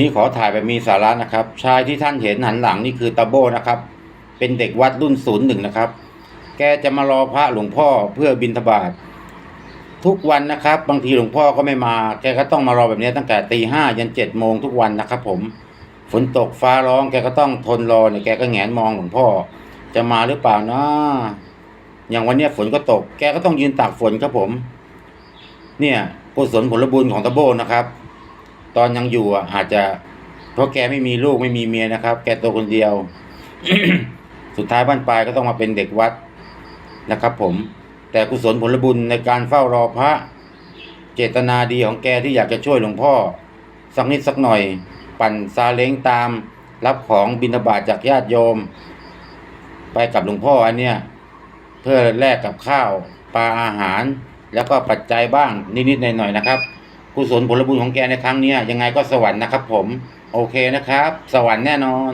นี้ขอถ่ายแบบมีสาระนะครับ ชายที่ท่านเห็นหันหลังนี่คือตาโบนะครับ เป็นเด็กวัดรุ่นศูนย์หนึ่งนะครับ แกจะมารอพระหลวงพ่อเพื่อบิณฑบาตทุกวันนะครับ บางทีหลวงพ่อก็ไม่มา แกก็ต้องมารอแบบนี้ตั้งแต่ตีห้ายันเจ็ดโมงทุกวันนะครับ ผม ฝนตกฟ้าร้อง แกก็ต้องทนรอเนี่ยแกก็แงนมองหลวงพ่อ จะมาหรือเปล่านะอย่างวันนี้ฝนก็ตก แกก็ต้องยืนตากฝนครับผม เนี่ยกุศลผลบุญของตาโบนะครับ ตอนยังอยู่อะอาจจะ เพราะแกไม่มีลูกไม่มีเมียนะครับ แกตัวคนเดียว สุดท้ายบ้านปลายก็ต้องมาเป็นเด็กวัดนะครับ ผม แต่กุศลผลบุญในการเฝ้ารอพระ เจตนาดีของแกที่อยากจะช่วยหลวงพ่อ สักนิดสักหน่อย ปั่นซาเล้งตาม รับของบิณฑบาตจากญาติโยม ไปกับหลวงพ่ออันเนี้ยเพื่อแลกกับข้าวปลาอาหาร แล้วก็ปัจจัยบ้างนิดๆหน่อยๆนะครับ กุศลผลบุญของแกในครั้งนี้ยังไงก็สวรรค์นะครับผม โอเคนะครับ สวรรค์แน่นอน